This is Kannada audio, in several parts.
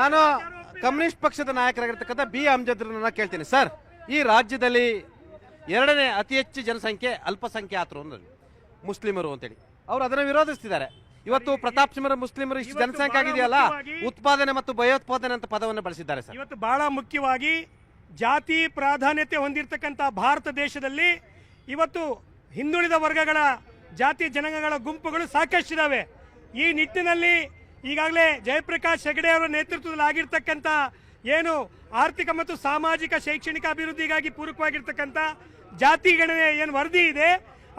ನಾನು ಕಮ್ಯುನಿಸ್ಟ್ ಪಕ್ಷದ ನಾಯಕರಾಗಿರ್ತಕ್ಕಂಥ ಬಿ ಅಮ್ಜದ್ರನ್ನ ಕೇಳ್ತೀನಿ. ಸರ್ ಈ ರಾಜ್ಯದಲ್ಲಿ ಎರಡನೇ ಅತಿ ಹೆಚ್ಚು ಜನಸಂಖ್ಯೆ ಅಲ್ಪಸಂಖ್ಯಾತರು ಅಂದ್ರೆ ಮುಸ್ಲಿಮರು ಅಂತೇಳಿ. ಅವರು ಅದನ್ನು ವಿರೋಧಿಸ್ತಿದ್ದಾರೆ. ಇವತ್ತು ಪ್ರತಾಪ್ ಸಿಂಹರ ಮುಸ್ಲಿಮರು ಇಷ್ಟು ಜನಸಂಖ್ಯೆ ಆಗಿದೆಯಲ್ಲ ಉತ್ಪಾದನೆ ಮತ್ತು ಭಯೋತ್ಪಾದನೆ ಅಂತ ಪದವನ್ನು ಬಳಸಿದ್ದಾರೆ ಸರ್. ಇವತ್ತು ಬಹಳ ಮುಖ್ಯವಾಗಿ ಜಾತಿ ಪ್ರಾಧಾನ್ಯತೆ ಹೊಂದಿರತಕ್ಕಂಥ ಭಾರತ ದೇಶದಲ್ಲಿ ಇವತ್ತು ಹಿಂದುಳಿದ ವರ್ಗಗಳ ಜಾತಿ ಜನಾಂಗಗಳ ಗುಂಪುಗಳು ಸಾಕಷ್ಟಿದ್ದಾವೆ ಈ ನಿಟ್ಟಿನಲ್ಲಿ ಈಗಾಗಲೇ ಜಯಪ್ರಕಾಶ್ ಹೆಗಡೆ ಅವರ ನೇತೃತ್ವದಲ್ಲಿ ಆಗಿರ್ತಕ್ಕಂಥ ಏನು ಆರ್ಥಿಕ ಮತ್ತು ಸಾಮಾಜಿಕ ಶೈಕ್ಷಣಿಕ ಅಭಿವೃದ್ಧಿಗಾಗಿ ಪೂರಕವಾಗಿರ್ತಕ್ಕಂಥ ಜಾತಿ ಗಣನೆ ಏನು ವರದಿ ಇದೆ,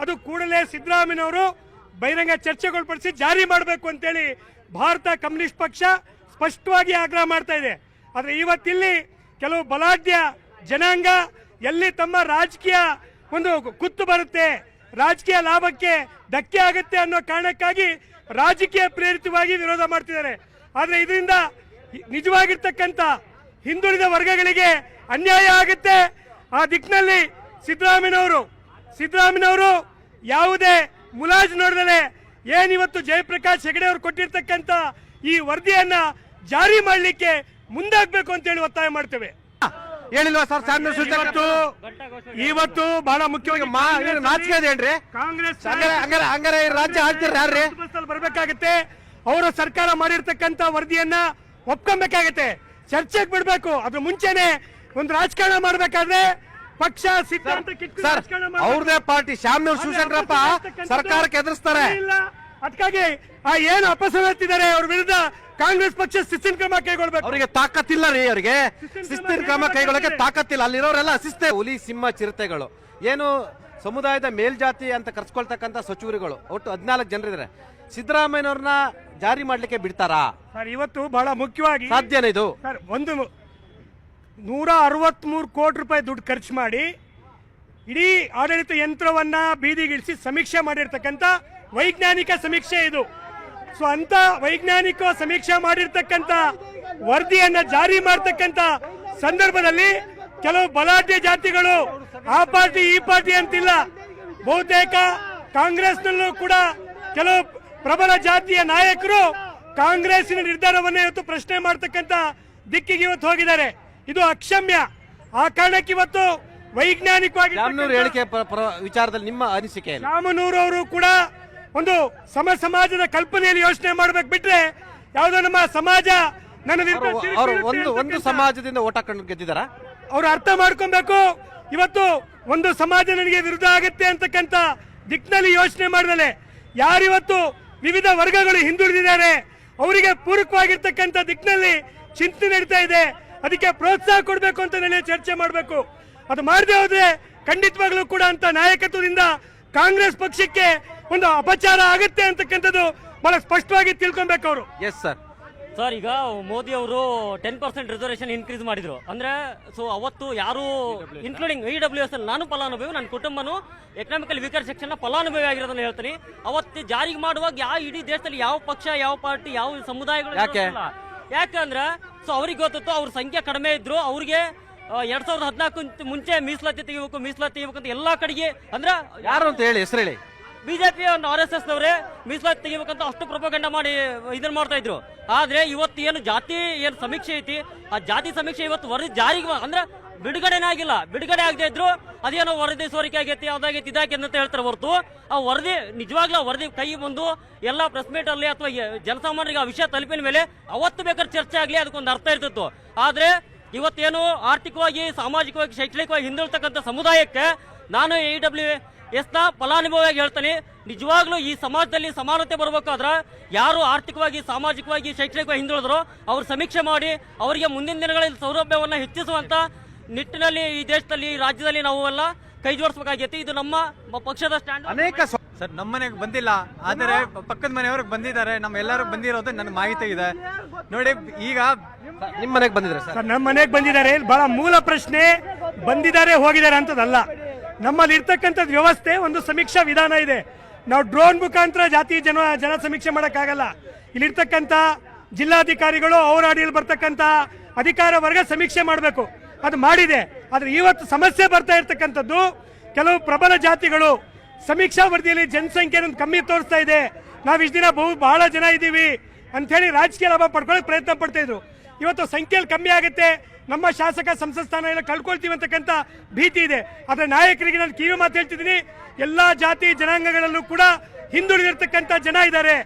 ಅದು ಕೂಡಲೇ ಸಿದ್ದರಾಮಯ್ಯನವರು ಬಹಿರಂಗ ಚರ್ಚೆಗೊಳಪಡಿಸಿ ಜಾರಿ ಮಾಡಬೇಕು ಅಂತೇಳಿ ಭಾರತ ಕಮ್ಯುನಿಸ್ಟ್ ಪಕ್ಷ ಸ್ಪಷ್ಟವಾಗಿ ಆಗ್ರಹ ಮಾಡ್ತಾ ಇದೆ. ಆದರೆ ಇವತ್ತಿಲ್ಲಿ ಕೆಲವು ಬಲಾಢ್ಯ ಜನಾಂಗ ಎಲ್ಲಿ ತಮ್ಮ ರಾಜಕೀಯ ಒಂದು ಕುತ್ತು ಬರುತ್ತೆ ರಾಜಕೀಯ ಲಾಭಕ್ಕೆ ಧಕ್ಕೆ ಆಗುತ್ತೆ ಅನ್ನೋ ಕಾರಣಕ್ಕಾಗಿ ರಾಜಕೀಯ ಪ್ರೇರಿತವಾಗಿ ವಿರೋಧ ಮಾಡ್ತಿದ್ದಾರೆ. ಆದರೆ ಇದರಿಂದ ನಿಜವಾಗಿರ್ತಕ್ಕಂಥ ಹಿಂದುಳಿದ ವರ್ಗಗಳಿಗೆ ಅನ್ಯಾಯ ಆಗುತ್ತೆ. ಆ ದಿಕ್ಕಿನಲ್ಲಿ ಸಿದ್ದರಾಮಯ್ಯನವರು ಸಿದ್ದರಾಮಯ್ಯನವರು ಯಾವುದೇ ಮುಲಾಜ್ ನೋಡಿದರೆ ಏನಿವತ್ತು ಜಯಪ್ರಕಾಶ್ ಹೆಗಡೆ ಅವರು ಕೊಟ್ಟಿರ್ತಕ್ಕಂಥ ಈ ವರದಿಯನ್ನು ಜಾರಿ ಮಾಡಲಿಕ್ಕೆ ಮುಂದಾಗಬೇಕು ಅಂತ ಹೇಳಿ ಒತ್ತಾಯ ಮಾಡ್ತೇವೆ. ಹೇಳಿಲ್ವಾ ಸರ್? ಸಾಮ್ಯ ಇವತ್ತು ಇವತ್ತು ಬಹಳ ಮುಖ್ಯವಾಗಿ ನಾಚಿಕೆ ಅದೇನ್ರಿ ಕಾಂಗ್ರೆಸ್ ಹಂಗಾರೆ ಹಂಗಾರೆ ರಾಜ್ಯ ಆಳ್ತಿರ ಯಾರ್ರಿ? ಬರ್ಬೇಕಾಗತ್ತೆ. ಅವರ ಸರ್ಕಾರ ಮಾಡಿರ್ತಕ್ಕಂತ ವರದಿಯನ್ನ ಒಪ್ಕೊಬೇಕಾಗತ್ತೆ. ಚರ್ಚೆಗೆ ಬಿಡ್ಬೇಕು. ಅದ್ರ ಮುಂಚೆನೆ ಒಂದು ರಾಜಕಾರಣ ಮಾಡ್ಬೇಕಾದ್ರೆ ಪಕ್ಷ ಸಿದ್ಧಾಂತ. ಅವ್ರದೇ ಪಾರ್ಟಿ. ಶಾಮ್ಯ ಸೂಚಕರಪ್ಪ ಸರ್ಕಾರಕ್ಕೆ ಎದುರಿಸ್ತಾರೆ. ಇಲ್ಲ. ಅದಕ್ಕಾಗಿ ಆ ಏನು ಅಪಸವ್ಯತ್ತಿದ್ದಾರೆ ಅವ್ರ ವಿರುದ್ಧ ಕಾಂಗ್ರೆಸ್ ಪಕ್ಷ ಶಿಸ್ತಿನ ಕ್ರಮ ಕೈಗೊಳ್ಬೇಕು. ಅವರಿಗೆ ತಾಕತ್ತಿಲ್ಲ ರೀ ಅವರಿಗೆ. ಶಿಸ್ತಿನ ಕ್ರಮ ಕೈಗೊಳ್ಳಕ್ಕೆ ತಾಕತ್ತಿಲ್ಲ ಅಲ್ಲಿರೋರೆಲ್ಲ ಅಸಿಸ್ತೇ ಹುಲಿ ಸಿಂಹ ಚಿರತೆಗಳು. ಏನು ಸಮುದಾಯದ ಮೇಲ್ಜಾತಿ ಅಂತ ಕರ್ಸ್ಕೊಳ್ತಕ್ಕಂಥ ಸಚಿವರುಗಳು ಒಟ್ಟು ಹದಿನಾಲ್ಕು ಜನರಿದ್ದಾರೆ. ಸಿದ್ದರಾಮಯ್ಯನವ್ರನ್ನ ಜಾರಿ ಮಾಡ್ಲಿಕ್ಕೆ ಬಿಡ್ತಾರಾ? ಸರ್ ಇವತ್ತು ಬಹಳ ಮುಖ್ಯವಾಗಿ ಸಾಧ್ಯನೇ ಇದು? ಸರ್ ಒಂದು ನೂರ ಅರವತ್ಮೂರು ಕೋಟಿ ರೂಪಾಯಿ ದುಡ್ಡು ಖರ್ಚು ಮಾಡಿ ಇಡೀ ಆಡಳಿತ ಯಂತ್ರವನ್ನ ಬೀದಿಗಿಳಿಸಿ ಸಮೀಕ್ಷೆ ಮಾಡಿರ್ತಕ್ಕಂಥ ವೈಜ್ಞಾನಿಕ ಸಮೀಕ್ಷೆ ಇದು. ಸೊ ಅಂತ ವೈಜ್ಞಾನಿಕ ಸಮೀಕ್ಷೆ ಮಾಡಿರ್ತಕ್ಕಂಥ ವರದಿಯನ್ನ ಜಾರಿ ಮಾಡ್ತಕ್ಕಂಥ ಸಂದರ್ಭದಲ್ಲಿ ಕೆಲವು ಬಲಾಢ್ಯ ಜಾತಿಗಳು ಆ ಪಾರ್ಟಿ ಈ ಪಾರ್ಟಿ ಅಂತಿಲ್ಲ. ಬಹುತೇಕ ಕಾಂಗ್ರೆಸ್ನಲ್ಲೂ ಕೂಡ ಕೆಲವು ಪ್ರಬಲ ಜಾತಿಯ ನಾಯಕರು ಕಾಂಗ್ರೆಸ್ಸಿನ ನಿರ್ಧಾರವನ್ನೇ ಇವತ್ತು ಪ್ರಶ್ನೆ ಮಾಡ್ತಕ್ಕಂಥ ದಿಕ್ಕಿಗೆ ಇವತ್ತು ಹೋಗಿದ್ದಾರೆ. ಇದು ಅಕ್ಷಮ್ಯ. ಆ ಕಾರಣಕ್ಕೆ ಇವತ್ತು ವೈಜ್ಞಾನಿಕವಾಗಿ ಹೇಳಿಕೆ ವಿಚಾರದಲ್ಲಿ ನಿಮ್ಮ ಅನಿಸಿಕೆ ರಾಮನೂರು ಅವರು ಕೂಡ ಒಂದು ಸಮ ಸಮಾಜದ ಕಲ್ಪನೆಯಲ್ಲಿ ಯೋಚನೆ ಮಾಡ್ಬೇಕು ಬಿಟ್ರೆ ಯಾವುದೋ ನಮ್ಮ ಸಮಾಜ ನನ್ನ ಅವರು ಒಂದು ಒಂದು ಸಮಾಜದಿಂದ ಓಟ ಕಂಡು ಗೆದ್ದಿದಾರ? ಅವ್ರು ಅರ್ಥ ಮಾಡ್ಕೊಬೇಕು. ಇವತ್ತು ಒಂದು ಸಮಾಜ ನನಗೆ ವಿರುದ್ಧ ಆಗುತ್ತೆ ಅಂತಕ್ಕಂಥ ದಿಕ್ಕಿನಲ್ಲಿ ಯೋಚನೆ ಮಾಡಿದಲೆ ಯಾರಿವತ್ತು ವಿವಿಧ ವರ್ಗಗಳು ಹಿಂದುಳಿದಿದ್ದಾರೆ ಅವರಿಗೆ ಪೂರಕವಾಗಿರ್ತಕ್ಕಂಥ ದಿಕ್ಕಿನಲ್ಲಿ ಚಿಂತನೆ ನಡೀತಾ ಇದೆ. ಅದಕ್ಕೆ ಪ್ರೋತ್ಸಾಹ ಕೊಡಬೇಕು ಅಂತ ನನಗೆ ಚರ್ಚೆ ಮಾಡಬೇಕು. ಅದು ಮಾಡದೆ ಹೋದ್ರೆ ಖಂಡಿತವಾಗ್ಲೂ ಕೂಡ ಅಂತ ನಾಯಕತ್ವದಿಂದ ಕಾಂಗ್ರೆಸ್ ಪಕ್ಷಕ್ಕೆ ಒಂದು ಅಪಚಾರ ಆಗುತ್ತೆ ಅಂತಕ್ಕಂಥದ್ದು ಬಹಳ ಸ್ಪಷ್ಟವಾಗಿ ತಿಳ್ಕೊಬೇಕು ಅವರು. ಎಸ್ ಸರ್ ಸರ್ ಈಗ ಮೋದಿ ಅವರು ಟೆನ್ ಪರ್ಸೆಂಟ್ ರಿಸರ್ವೇಶನ್ ಇನ್ಕ್ರೀಸ್ ಮಾಡಿದ್ರು. ಅಂದ್ರೆ ಸೊ ಅವತ್ತು ಯಾರು ಇನ್ಕ್ಲೂಡಿಂಗ್ ಇ ಡಬ್ಲ್ಯೂ ಎಸ್ ನಾನು ಫಲಾನುಭವಿ ನನ್ನ ಕುಟುಂಬನು ಎಕನಾಮಿಕಲ್ ವೀಕರ್ ಸೆಕ್ಷನ್ ಫಲಾನುಭವಿ ಆಗಿರೋದನ್ನ ಹೇಳ್ತೀನಿ. ಅವತ್ತು ಜಾರಿಗೆ ಮಾಡುವಾಗ ಯಾವ ಇಡೀ ದೇಶದಲ್ಲಿ ಯಾವ ಪಕ್ಷ ಯಾವ ಪಾರ್ಟಿ ಯಾವ ಸಮುದಾಯಗಳು ಯಾಕೆ? ಯಾಕಂದ್ರೆ ಸೊ ಅವ್ರಿಗೆ ಗೊತ್ತಿತ್ತು ಅವ್ರ ಸಂಖ್ಯೆ ಕಡಿಮೆ ಇದ್ರು. ಅವ್ರಿಗೆ ಎರಡ್ ಸಾವಿರದ ಹದಿನಾಲ್ಕು ಮುಂಚೆ ಮೀಸಲಾತಿ ತೆಗಿಬೇಕು ಮೀಸಲಾತಿ ತೆಗಿಬೇಕು ಅಂತ ಎಲ್ಲಾ ಕಡೆಗೆ ಅಂದ್ರೆ ಯಾರು ಅಂತ ಹೇಳಿ ಹೆಸರು ಹೇಳಿ. ಬಿಜೆಪಿ ಒಂದು ಆರ್ ಎಸ್ ಎಸ್ ನವರೇ ಮೀಸಲಾತಿ ತೆಗಿಬೇಕಂತ ಅಷ್ಟು ಪ್ರಪಗಂಡ ಮಾಡಿ ಇದನ್ನ ಮಾಡ್ತಾ ಇದ್ರು. ಆದ್ರೆ ಇವತ್ತು ಏನು ಜಾತಿ ಏನು ಸಮೀಕ್ಷೆ ಐತಿ? ಆ ಜಾತಿ ಸಮೀಕ್ಷೆ ಇವತ್ತು ವರದಿ ಜಾರಿಗೆ ಅಂದ್ರೆ ಬಿಡುಗಡೆನೇ ಆಗಿಲ್ಲ. ಬಿಡುಗಡೆ ಆಗದೆ ಇದ್ರು ಅದೇನೋ ವರದಿ ಸೋರಿಕೆ ಆಗೈತಿ, ಅದಾಗೈತಿ, ಇದಾಗೈತಿ ಅಂತ ಹೇಳ್ತಾರೆ ಹೊರತು. ಆ ವರದಿ ನಿಜವಾಗ್ಲೂ ವರದಿ ಕೈ ಬಂದು ಎಲ್ಲ ಪ್ರೆಸ್ ಮೀಟ್ ಅಲ್ಲಿ ಅಥವಾ ಜನಸಾಮಾನ್ಯರಿಗೆ ಆ ವಿಷಯ ತಲುಪಿನ ಮೇಲೆ ಅವತ್ತು ಬೇಕಾದ್ರೆ ಚರ್ಚೆ ಆಗಲಿ ಅದಕ್ಕೊಂದು ಅರ್ಥ ಇರ್ತಿತ್ತು ಆದ್ರೆ ಇವತ್ತೇನು ಆರ್ಥಿಕವಾಗಿ, ಸಾಮಾಜಿಕವಾಗಿ, ಶೈಕ್ಷಣಿಕವಾಗಿ ಹಿಂದುಳಿತಕ್ಕಂಥ ಸಮುದಾಯಕ್ಕೆ ನಾನು ಎ ಡಬ್ಲ್ಯೂ ಎಸ್ನ ಫಲಾನುಭವಿಯಾಗಿ ಹೇಳ್ತಾನೆ. ನಿಜವಾಗ್ಲೂ ಈ ಸಮಾಜದಲ್ಲಿ ಸಮಾನತೆ ಬರಬೇಕಾದ್ರೆ ಯಾರು ಆರ್ಥಿಕವಾಗಿ ಸಾಮಾಜಿಕವಾಗಿ ಶೈಕ್ಷಣಿಕವಾಗಿ ಹಿಂದುಳಿದ್ರು ಅವ್ರು ಸಮೀಕ್ಷೆ ಮಾಡಿ ಅವರಿಗೆ ಮುಂದಿನ ದಿನಗಳಲ್ಲಿ ಸೌಲಭ್ಯವನ್ನು ಹೆಚ್ಚಿಸುವಂಥ ನಿಟ್ಟಿನಲ್ಲಿ ಈ ದೇಶದಲ್ಲಿ ಈ ರಾಜ್ಯದಲ್ಲಿ ನಾವು ಎಲ್ಲ ಕೈ ಜೋಡಿಸಬೇಕಾಗೈತಿ. ಇದು ನಮ್ಮ ಪಕ್ಷದ ಸ್ಟ್ಯಾಂಡ್ ಅನೇಕ ಸರ್ ನಮ್ಮ ಮನೆಗೆ ಬಂದಿಲ್ಲ. ಆದರೆ ಪಕ್ಕದ ಮನೆಯವ್ರಿಗೆ ಬಂದಿದ್ದಾರೆ. ನಮ್ಮ ಎಲ್ಲರೂ ಬಂದಿರೋದು ನನ್ನ ಮಾಹಿತಿ ಇದೆ. ನೋಡಿ ಈಗ ನಿಮ್ಮ ಮನೆಗೆ ಬಂದಿದ್ದಾರೆ ಸರ್? ನಮ್ಮ ಮನೆಗೆ ಬಂದಿದ್ದಾರೆ. ಬಹಳ ಮೂಲ ಪ್ರಶ್ನೆ ಬಂದಿದ್ದಾರೆ ಹೋಗಿದ್ದಾರೆ ಅಂತದಲ್ಲ. ನಮ್ಮಲ್ಲಿ ಇರ್ತಕ್ಕಂಥದ್ದು ವ್ಯವಸ್ಥೆ, ಒಂದು ಸಮೀಕ್ಷಾ ವಿಧಾನ ಇದೆ. ನಾವು ಡ್ರೋನ್ ಮುಖಾಂತರ ಜಾತಿ ಜನ ಜನ ಸಮೀಕ್ಷೆ ಮಾಡೋಕ್ಕಾಗಲ್ಲ. ಇಲ್ಲಿರ್ತಕ್ಕಂಥ ಜಿಲ್ಲಾಧಿಕಾರಿಗಳು, ಅವರ ಅಡಿಯಲ್ಲಿ ಬರ್ತಕ್ಕಂಥ ಅಧಿಕಾರ ವರ್ಗ ಸಮೀಕ್ಷೆ ಮಾಡಬೇಕು. ಅದು ಮಾಡಿದೆ. ಆದರೆ ಇವತ್ತು ಸಮಸ್ಯೆ ಬರ್ತಾ ಇರ್ತಕ್ಕಂಥದ್ದು, ಕೆಲವು ಪ್ರಬಲ ಜಾತಿಗಳು ಸಮೀಕ್ಷಾ ವರದಿಯಲ್ಲಿ ಜನಸಂಖ್ಯೆ ಕಮ್ಮಿ ತೋರಿಸ್ತಾ ಇದೆ. ನಾವು ಇಷ್ಟು ದಿನ ಬಹು, ಬಹಳ ಜನ ಇದ್ದೀವಿ ಅಂತ ಹೇಳಿ ರಾಜಕೀಯ ಲಾಭ ಪಡ್ಕೊಳ್ಳೋಕೆ ಪ್ರಯತ್ನ ಪಡ್ತಾ ಇದ್ರು. ಇವತ್ತು ಸಂಖ್ಯೆಯಲ್ಲಿ ಕಮ್ಮಿ ಆಗುತ್ತೆ. ನಮ್ಮ ಶಾಸಕ ಸಂಸತ್ ಸ್ಥಾನ ಎಲ್ಲ ಕಳ್ಕೊಳ್ತೀವಿ ಅಂತಕ್ಕಂಥ ಭೀತಿ ಇದೆ. ಆದರೆ ನಾಯಕರಿಗೆ ನಾನು ಕಿವಿ ಮಾತು ಹೇಳ್ತಿದ್ದೀನಿ. ಎಲ್ಲಾ ಜಾತಿ ಜನಾಂಗಗಳಲ್ಲೂ ಕೂಡ ಹಿಂದುಳಿದಿರ್ತಕ್ಕಂಥ ಜನ ಇದ್ದಾರೆ.